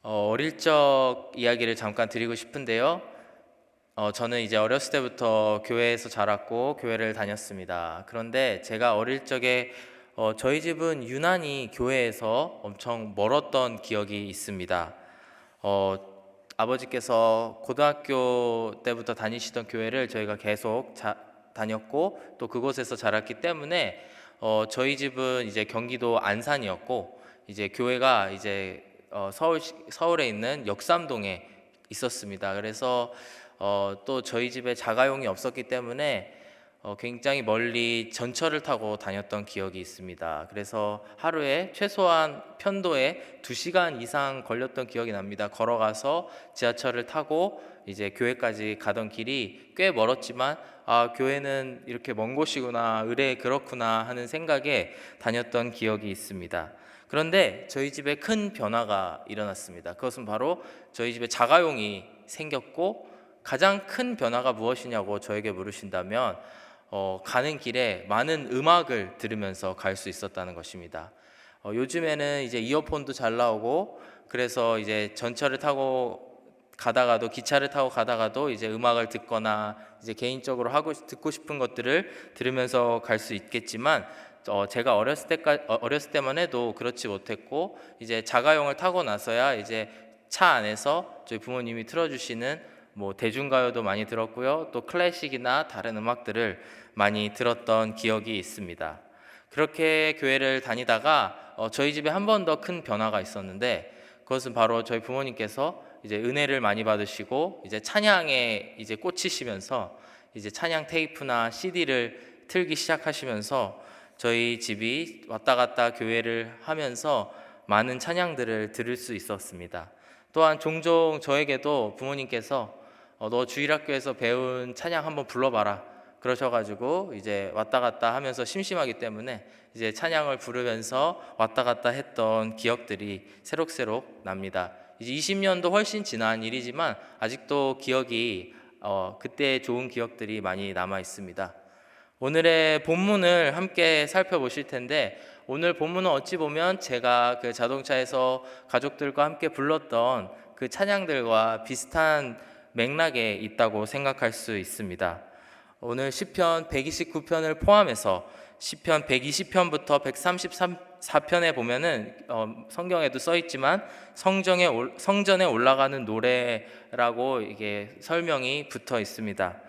어, 어릴 적 이야기를 잠깐 드리고 싶은데요. 어, 저는 이제 어렸을 때부터 교회에서 자랐고 교회를 다녔습니다. 그런데 제가 어릴 적에 어, 저희 집은 유난히 교회에서 엄청 멀었던 기억이 있습니다. 어, 아버지께서 고등학교 때부터 다니시던 교회를 저희가 계속 자, 다녔고 또 그곳에서 자랐기 때문에 어, 저희 집은 이제 경기도 안산이었고 이제 교회가 이제 어, 서울 서울에 있는 역삼동에 있었습니다. 그래서 어, 또 저희 집에 자가용이 없었기 때문에 어, 굉장히 멀리 전철을 타고 다녔던 기억이 있습니다. 그래서 하루에 최소한 편도에 2시간 이상 걸렸던 기억이 납니다. 걸어가서 지하철을 타고 이제 교회까지 가던 길이 꽤 멀었지만 아, 교회는 이렇게 먼 곳이구나, 의뢰 그렇구나 하는 생각에 다녔던 기억이 있습니다. 그런데 저희 집에 큰 변화가 일어났습니다. 그것은 바로 저희 집에 자가용이 생겼고 가장 큰 변화가 무엇이냐고 저에게 물으신다면 어, 가는 길에 많은 음악을 들으면서 갈 수 있었다는 것입니다. 어, 요즘에는 이제 이어폰도 잘 나오고 그래서 이제 전철을 타고 가다가도 기차를 타고 가다가도 이제 음악을 듣거나 이제 개인적으로 하고 싶- 듣고 싶은 것들을 들으면서 갈 수 있겠지만 어, 제가 어렸을 때까 어, 어렸을 때만 해도 그렇지 못했고 이제 자가용을 타고 나서야 이제 차 안에서 저희 부모님이 틀어주시는 뭐 대중가요도 많이 들었고요 또 클래식이나 다른 음악들을 많이 들었던 기억이 있습니다. 그렇게 교회를 다니다가 어, 저희 집에 한 번 더 큰 변화가 있었는데 그것은 바로 저희 부모님께서 이제 은혜를 많이 받으시고 이제 찬양에 이제 꽂히시면서 이제 찬양 테이프나 CD를 틀기 시작하시면서 저희 집이 왔다 갔다 교회를 하면서 많은 찬양들을 들을 수 있었습니다. 또한 종종 저에게도 부모님께서 어, 너 주일학교에서 배운 찬양 한번 불러봐라 그러셔가지고 이제 왔다 갔다 하면서 심심하기 때문에 이제 찬양을 부르면서 왔다 갔다 했던 기억들이 새록새록 납니다. 이제 20년도 훨씬 지난 일이지만 아직도 기억이 어, 그때 좋은 기억들이 많이 남아 있습니다. 오늘의 본문을 함께 살펴보실 텐데 오늘 본문은 어찌 보면 제가 그 자동차에서 가족들과 함께 불렀던 그 찬양들과 비슷한 맥락에 있다고 생각할 수 있습니다. 오늘 시편 129편을 포함해서 시편 120편부터 134편에 보면은 어, 성경에도 써 있지만 성정에 올- 성전에 올라가는 노래라고 이게 설명이 붙어 있습니다.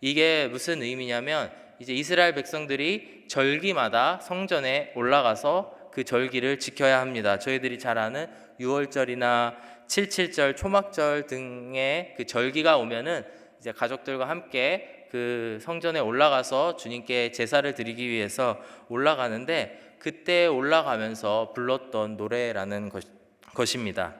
이게 무슨 의미냐면 이제 이스라엘 백성들이 절기마다 성전에 올라가서 그 절기를 지켜야 합니다. 저희들이 잘 아는 6월절이나 77절, 초막절 등의 그 절기가 오면은 이제 가족들과 함께 그 성전에 올라가서 주님께 제사를 드리기 위해서 올라가는데 그때 올라가면서 불렀던 노래라는 것, 것입니다.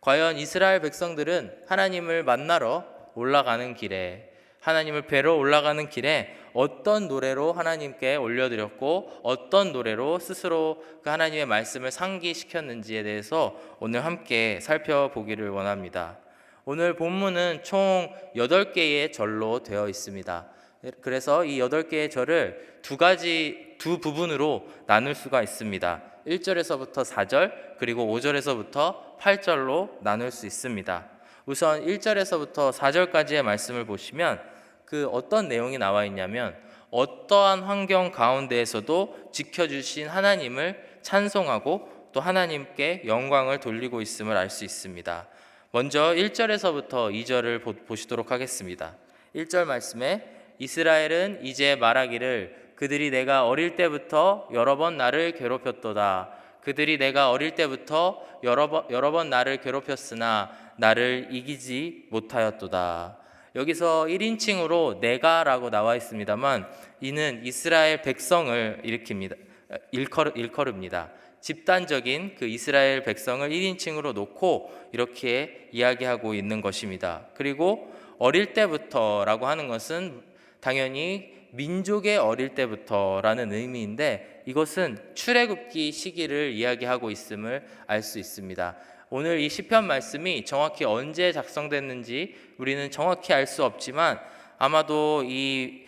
과연 이스라엘 백성들은 하나님을 만나러 올라가는 길에 하나님을 뵈러 올라가는 길에 어떤 노래로 하나님께 올려드렸고 어떤 노래로 스스로 그 하나님의 말씀을 상기시켰는지에 대해서 오늘 함께 살펴보기를 원합니다. 오늘 본문은 총 8개의 절로 되어 있습니다. 그래서 이 8개의 절을 두 가지 두 부분으로 나눌 수가 있습니다. 1절에서부터 4절 그리고 5절에서부터 8절로 나눌 수 있습니다. 우선 1절에서부터 4절까지의 말씀을 보시면 그 어떤 내용이 나와 있냐면 어떠한 환경 가운데에서도 지켜주신 하나님을 찬송하고 또 하나님께 영광을 돌리고 있음을 알 수 있습니다. 먼저 1절에서부터 2절을 보- 보시도록 하겠습니다. 1절 말씀에 이스라엘은 이제 말하기를 그들이 내가 어릴 때부터 여러 번 나를 괴롭혔도다. 그들이 내가 어릴 때부터 여러 번, 여러 번 나를 괴롭혔으나 나를 이기지 못하였도다. 여기서 1인칭으로 내가라고 나와 있습니다만 이는 이스라엘 백성을 일으킵니다. 일컬, 일컬읍니다. 집단적인 그 이스라엘 백성을 1인칭으로 놓고 이렇게 이야기하고 있는 것입니다. 그리고 어릴 때부터라고 하는 것은 당연히 민족의 어릴 때부터라는 의미인데 이것은 출애굽기 시기를 이야기하고 있음을 알 수 있습니다. 오늘 이 시편 말씀이 정확히 언제 작성됐는지 우리는 정확히 알 수 없지만 아마도 이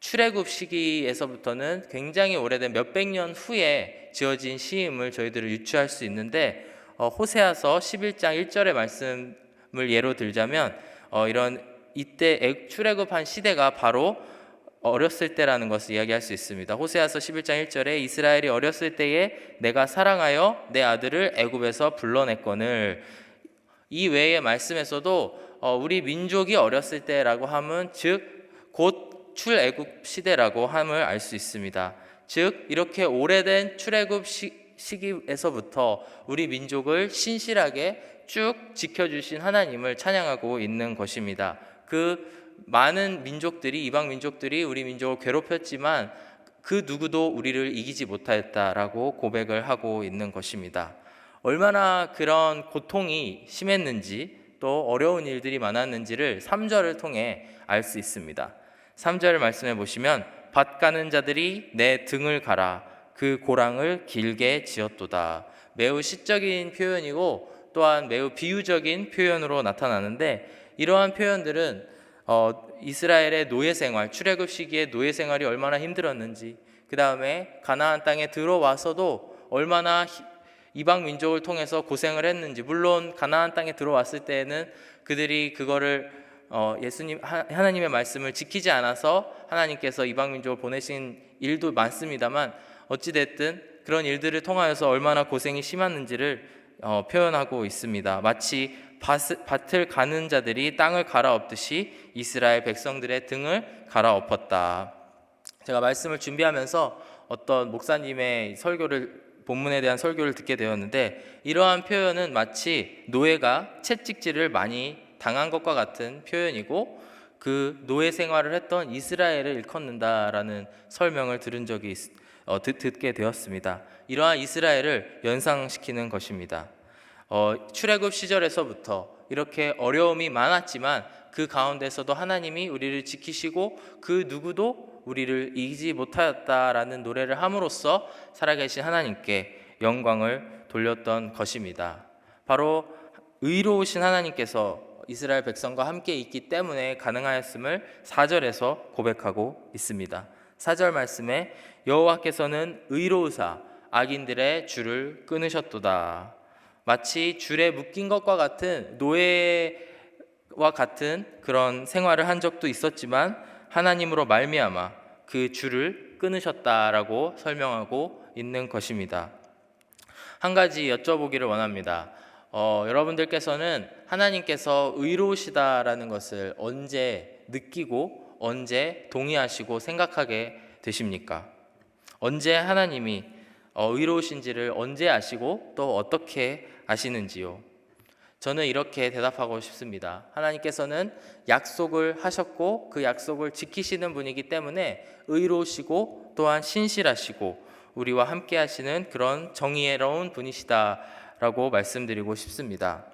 출애굽 시기에서부터는 굉장히 오래된 몇백 년 후에 지어진 시임을 저희들을 유추할 수 있는데 어, 호세아서 11장 1절의 말씀을 예로 들자면 어, 이런 이때 애- 출애굽한 시대가 바로 어렸을 때라는 것을 이야기할 수 있습니다. 호세아서 11장 1절에 이스라엘이 어렸을 때에 내가 사랑하여 내 아들을 애굽에서 불러냈거늘 이 외의 말씀에서도 어, 우리 민족이 어렸을 때라고 함은 즉 곧 출애굽 시대라고 함을 알 수 있습니다. 즉 이렇게 오래된 출애굽 시, 시기에서부터 우리 민족을 신실하게 쭉 지켜주신 하나님을 찬양하고 있는 것입니다. 그 많은 민족들이 이방 민족들이 우리 민족을 괴롭혔지만 그 누구도 우리를 이기지 못하였다라고 고백을 하고 있는 것입니다. 얼마나 그런 고통이 심했는지 또 어려운 일들이 많았는지를 3절을 통해 알 수 있습니다. 3절 말씀해 보시면 밭 가는 자들이 내 등을 가라 그 고랑을 길게 지었도다. 매우 시적인 표현이고 또한 매우 비유적인 표현으로 나타나는데 이러한 표현들은 어, 이스라엘의 노예 생활, 출애굽 시기의 노예 생활이 얼마나 힘들었는지, 그 다음에 가나안 땅에 들어와서도 얼마나 히- 이방 민족을 통해서 고생을 했는지, 물론 가나안 땅에 들어왔을 때에는 그들이 그거를 어, 예수님 하- 하나님의 말씀을 지키지 않아서 하나님께서 이방 민족을 보내신 일도 많습니다만 어찌 됐든 그런 일들을 통하여서 얼마나 고생이 심했는지를 어, 표현하고 있습니다. 마치 밭, 밭을 가는 자들이 땅을 갈아엎듯이 이스라엘 백성들의 등을 갈아엎었다. 제가 말씀을 준비하면서 어떤 목사님의 설교를 본문에 대한 설교를 듣게 되었는데 이러한 표현은 마치 노예가 채찍질을 많이 당한 것과 같은 표현이고 그 노예 생활을 했던 이스라엘을 일컫는다라는 설명을 들은 적이 있, 어, 듣, 듣게 되었습니다. 이러한 이스라엘을 연상시키는 것입니다. 어, 출애굽 시절에서부터 이렇게 어려움이 많았지만 그 가운데서도 하나님이 우리를 지키시고 그 누구도 우리를 이기지 못하였다라는 노래를 함으로써 살아계신 하나님께 영광을 돌렸던 것입니다. 바로 의로우신 하나님께서 이스라엘 백성과 함께 있기 때문에 가능하였음을 4절에서 고백하고 있습니다. 4절 말씀에 여호와께서는 의로우사 악인들의 줄을 끊으셨도다. 마치 줄에 묶인 것과 같은 노예와 같은 그런 생활을 한 적도 있었지만 하나님으로 말미암아 그 줄을 끊으셨다라고 설명하고 있는 것입니다. 한 가지 여쭤보기를 원합니다. 어, 여러분들께서는 하나님께서 의로우시다라는 것을 언제 느끼고 언제 동의하시고 생각하게 되십니까? 언제 하나님이 어, 의로우신지를 언제 아시고 또 어떻게 아시는지요? 저는 이렇게 대답하고 싶습니다. 하나님께서는 약속을 하셨고 그 약속을 지키시는 분이기 때문에 의로우시고 또한 신실하시고 우리와 함께 하시는 그런 정의로운 분이시다라고 말씀드리고 싶습니다.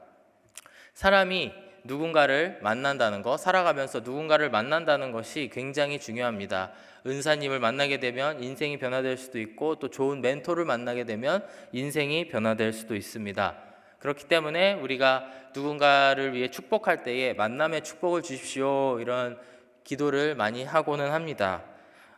사람이 누군가를 만난다는 것, 살아가면서 누군가를 만난다는 것이 굉장히 중요합니다. 은사님을 만나게 되면 인생이 변화될 수도 있고 또 좋은 멘토를 만나게 되면 인생이 변화될 수도 있습니다. 그렇기 때문에 우리가 누군가를 위해 축복할 때에 만남의 축복을 주십시오 이런 기도를 많이 하고는 합니다.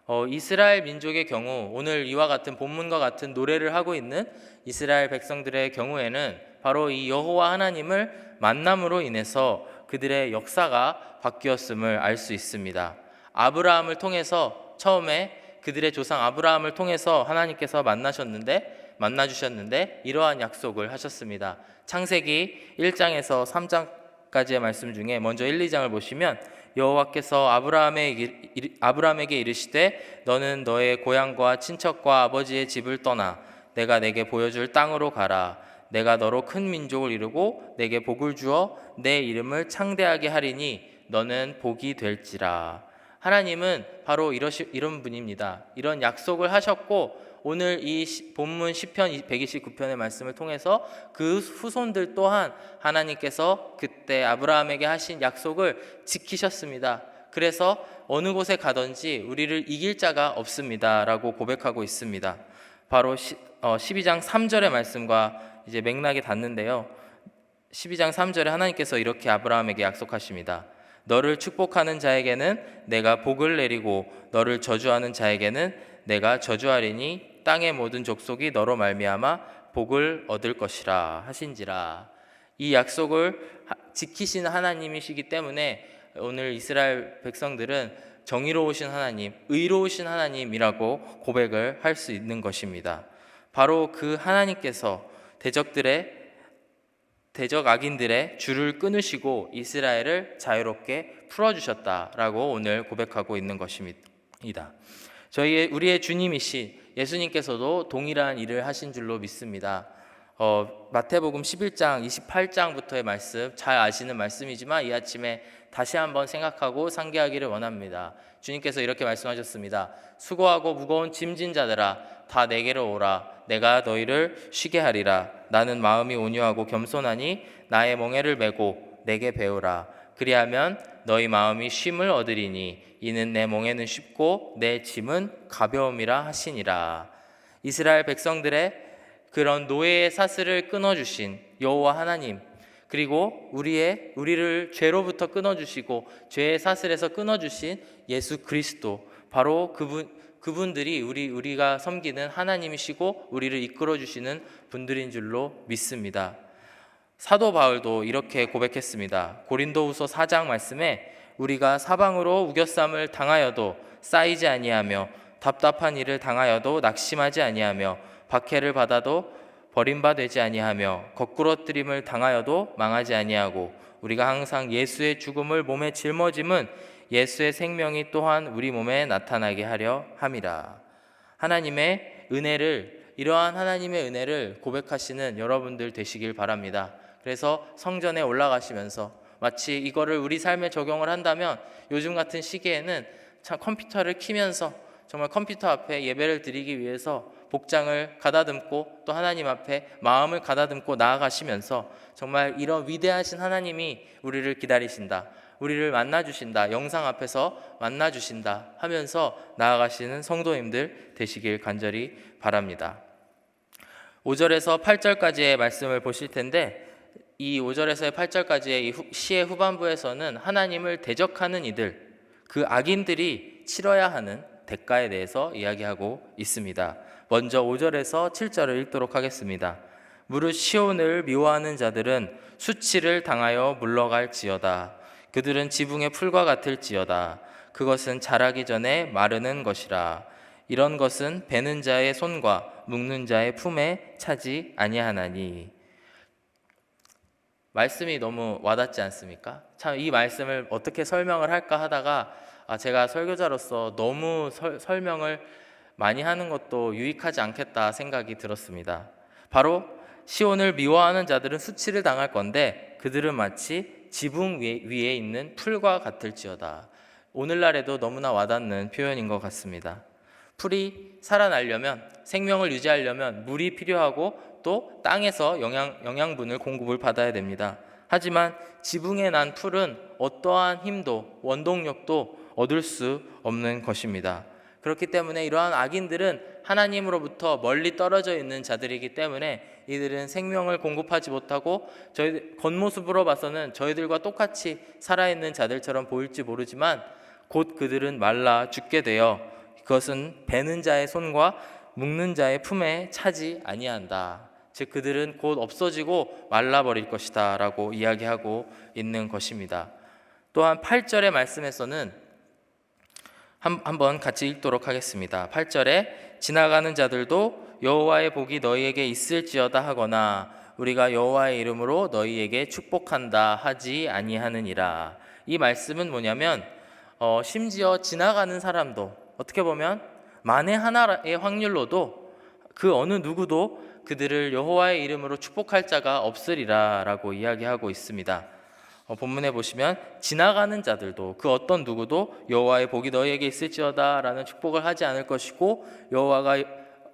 어, 이스라엘 민족의 경우 오늘 이와 같은 본문과 같은 노래를 하고 있는 이스라엘 백성들의 경우에는 바로 이 여호와 하나님을 만남으로 인해서 그들의 역사가 바뀌었음을 알 수 있습니다. 아브라함을 통해서 처음에 그들의 조상 아브라함을 통해서 하나님께서 만나셨는데 만나 주셨는데 이러한 약속을 하셨습니다. 창세기 1장에서 3장까지의 말씀 중에 먼저 1, 2장을 보시면 여호와께서 아브라함에게, 이르시되 너는 너의 고향과 친척과 아버지의 집을 떠나 내가 내게 보여줄 땅으로 가라 내가 너로 큰 민족을 이루고 내게 복을 주어 내 이름을 창대하게 하리니 너는 복이 될지라 하나님은 바로 이러시, 이런 분입니다. 이런 약속을 하셨고 오늘 이 시- 본문 시편 129편의 말씀을 통해서 그 후손들 또한 하나님께서 그때 아브라함에게 하신 약속을 지키셨습니다. 그래서 어느 곳에 가든지 우리를 이길 자가 없습니다 라고 고백하고 있습니다. 바로 시, 어, 12장 3절의 말씀과 이제 맥락이 닿는데요. 12장 3절에 하나님께서 이렇게 아브라함에게 약속하십니다. 너를 축복하는 자에게는 내가 복을 내리고 너를 저주하는 자에게는 내가 저주하리니 땅의 모든 족속이 너로 말미암아 복을 얻을 것이라 하신지라. 이 약속을 하- 지키신 하나님이시기 때문에 오늘 이스라엘 백성들은 정의로우신 하나님, 의로우신 하나님이라고 고백을 할 수 있는 것입니다. 바로 그 하나님께서 대적들의 대적 악인들의 줄을 끊으시고 이스라엘을 자유롭게 풀어주셨다라고 오늘 고백하고 있는 것입니다. 저희의 우리의 주님이신 예수님께서도 동일한 일을 하신 줄로 믿습니다. 어, 마태복음 11장 28장부터의 말씀 잘 아시는 말씀이지만 이 아침에 다시 한번 생각하고 상기하기를 원합니다. 주님께서 이렇게 말씀하셨습니다. 수고하고 무거운 짐진 자들아 다 내게로 오라. 내가 너희를 쉬게 하리라. 나는 마음이 온유하고 겸손하니 나의 멍에를 메고 내게 배우라. 그리하면 너희 마음이 쉼을 얻으리니 이는 내 멍에는 쉽고 내 짐은 가벼움이라 하시니라. 이스라엘 백성들의 그런 노예의 사슬을 끊어 주신 여호와 하나님 그리고 우리의 우리를 죄로부터 끊어 주시고 죄의 사슬에서 끊어 주신 예수 그리스도 바로 그분 그분들이 우리 우리가 섬기는 하나님이시고 우리를 이끌어 주시는 분들인 줄로 믿습니다. 사도 바울도 이렇게 고백했습니다. 고린도후서 4장 말씀에 우리가 사방으로 우겨쌈을 당하여도 쌓이지 아니하며 답답한 일을 당하여도 낙심하지 아니하며 박해를 받아도 버림바 되지 아니하며 거꾸러뜨림을 당하여도 망하지 아니하고 우리가 항상 예수의 죽음을 몸에 짊어짐은 예수의 생명이 또한 우리 몸에 나타나게 하려 함이라. 하나님의 은혜를 이러한 하나님의 은혜를 고백하시는 여러분들 되시길 바랍니다. 그래서 성전에 올라가시면서 마치 이거를 우리 삶에 적용을 한다면 요즘 같은 시기에는 참 컴퓨터를 키면서 정말 컴퓨터 앞에 예배를 드리기 위해서 복장을 가다듬고 또 하나님 앞에 마음을 가다듬고 나아가시면서 정말 이런 위대하신 하나님이 우리를 기다리신다. 우리를 만나 주신다. 영상 앞에서 만나 주신다 하면서 나아가시는 성도님들 되시길 간절히 바랍니다. 5절에서 8절까지의 말씀을 보실 텐데 이 5절에서 8절까지의 이 후- 시의 후반부에서는 하나님을 대적하는 이들 그 악인들이 치러야 하는 대가에 대해서 이야기하고 있습니다. 먼저 5절에서 7절을 읽도록 하겠습니다. 무릇 시온을 미워하는 자들은 수치를 당하여 물러갈지어다. 그들은 지붕의 풀과 같을지어다. 그것은 자라기 전에 마르는 것이라. 이런 것은 베는 자의 손과 묶는 자의 품에 차지 아니하나니. 말씀이 너무 와닿지 않습니까? 참 이 말씀을 어떻게 설명을 할까 하다가 아, 제가 설교자로서 너무 설, 설명을 많이 하는 것도 유익하지 않겠다 생각이 들었습니다. 바로 시온을 미워하는 자들은 수치를 당할 건데 그들은 마치 지붕 위에, 위에 있는 풀과 같을지어다. 오늘날에도 너무나 와닿는 표현인 것 같습니다. 풀이 살아나려면 생명을 유지하려면 물이 필요하고 또 땅에서 영양, 영양분을 공급을 받아야 됩니다. 하지만 지붕에 난 풀은 어떠한 힘도 원동력도 얻을 수 없는 것입니다. 그렇기 때문에 이러한 악인들은 하나님으로부터 멀리 떨어져 있는 자들이기 때문에 이들은 생명을 공급하지 못하고 저희 겉모습으로 봐서는 저희들과 똑같이 살아있는 자들처럼 보일지 모르지만 곧 그들은 말라 죽게 되어 그것은 베는 자의 손과 묶는 자의 품에 차지 아니한다. 즉 그들은 곧 없어지고 말라 버릴 것이다라고 이야기하고 있는 것입니다. 또한 8절의 말씀에서는 한, 한번 같이 읽도록 하겠습니다. 8절에 지나가는 자들도 여호와의 복이 너희에게 있을지어다 하거나 우리가 여호와의 이름으로 너희에게 축복한다 하지 아니하느니라. 이 말씀은 뭐냐면 어, 심지어 지나가는 사람도 어떻게 보면 만에 하나의 확률로도 그 어느 누구도 그들을 여호와의 이름으로 축복할 자가 없으리라라고 이야기하고 있습니다. 어, 본문에 보시면 지나가는 자들도 그 어떤 누구도 여호와의 복이 너희에게 있을지어다라는 축복을 하지 않을 것이고 여호와가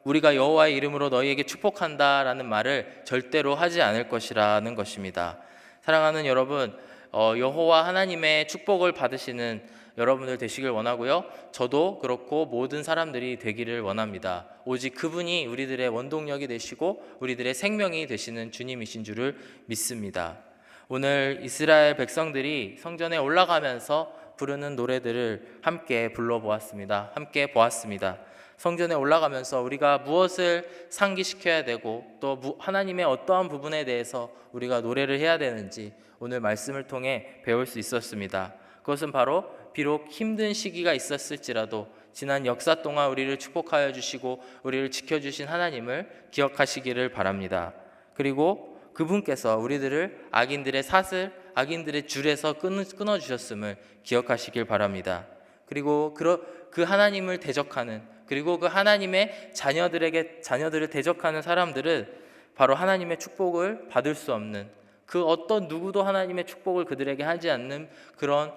우리가 여호와의 이름으로 너희에게 축복한다라는 말을 절대로 하지 않을 것이라는 것입니다. 사랑하는 여러분, 어, 여호와 하나님의 축복을 받으시는 여러분들 되시길 원하고요. 저도 그렇고 모든 사람들이 되기를 원합니다. 오직 그분이 우리들의 원동력이 되시고 우리들의 생명이 되시는 주님이신 줄을 믿습니다. 오늘 이스라엘 백성들이 성전에 올라가면서 부르는 노래들을 함께 불러보았습니다. 함께 보았습니다. 성전에 올라가면서 우리가 무엇을 상기시켜야 되고 또 무- 하나님의 어떠한 부분에 대해서 우리가 노래를 해야 되는지 오늘 말씀을 통해 배울 수 있었습니다. 그것은 바로 비록 힘든 시기가 있었을지라도 지난 역사 동안 우리를 축복하여 주시고 우리를 지켜 주신 하나님을 기억하시기를 바랍니다. 그리고 그분께서 우리들을 악인들의 사슬, 악인들의 줄에서 끊어 주셨음을 기억하시길 바랍니다. 그리고 그, 그 하나님을 대적하는 그리고 그 하나님의 자녀들에게 자녀들을 대적하는 사람들은 바로 하나님의 축복을 받을 수 없는 그 어떤 누구도 하나님의 축복을 그들에게 하지 않는 그런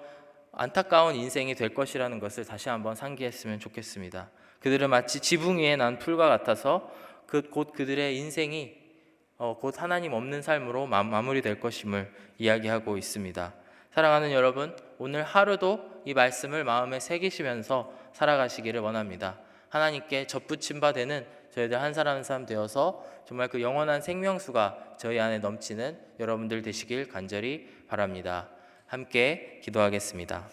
안타까운 인생이 될 것이라는 것을 다시 한번 상기했으면 좋겠습니다. 그들은 마치 지붕 위에 난 풀과 같아서 그 곧 그들의 인생이 어, 곧 하나님 없는 삶으로 마, 마무리될 것임을 이야기하고 있습니다. 사랑하는 여러분, 오늘 하루도 이 말씀을 마음에 새기시면서 살아가시기를 원합니다. 하나님께 접붙임 바 되는 저희들 한 사람 한 사람 되어서 정말 그 영원한 생명수가 저희 안에 넘치는 여러분들 되시길 간절히 바랍니다. 함께 기도하겠습니다.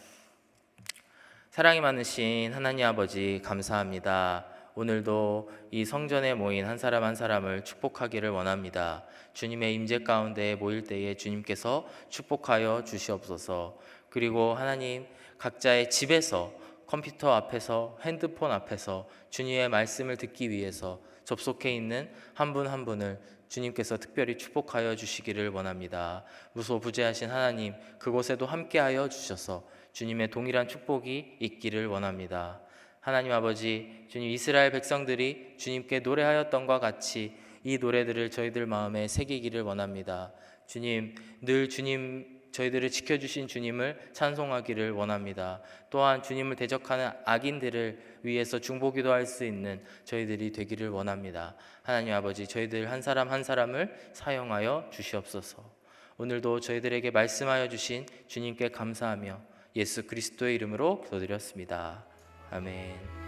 사랑이 많으신 하나님 아버지 감사합니다. 오늘도 이 성전에 모인 한 사람 한 사람을 축복하기를 원합니다. 주님의 임재 가운데 모일 때에 주님께서 축복하여 주시옵소서. 그리고 하나님 각자의 집에서 컴퓨터 앞에서 핸드폰 앞에서 주님의 말씀을 듣기 위해서 접속해 있는 한 분한 분을 주님께서 특별히 축복하여 주시기를 원합니다. 무소부재하신 하나님 그곳에도 함께하여 주셔서 주님의 동일한 축복이 있기를 원합니다. 하나님 아버지 주님 이스라엘 백성들이 주님께 노래하였던과 같이 이 노래들을 저희들 마음에 새기기를 원합니다. 주님 늘 주님 저희들을 지켜주신 주님을 찬송하기를 원합니다. 또한 주님을 대적하는 악인들을 위해서 중보기도 할 수 있는 저희들이 되기를 원합니다. 하나님 아버지 저희들 한 사람 한 사람을 사용하여 주시옵소서. 오늘도 저희들에게 말씀하여 주신 주님께 감사하며 예수 그리스도의 이름으로 기도드렸습니다. 아멘.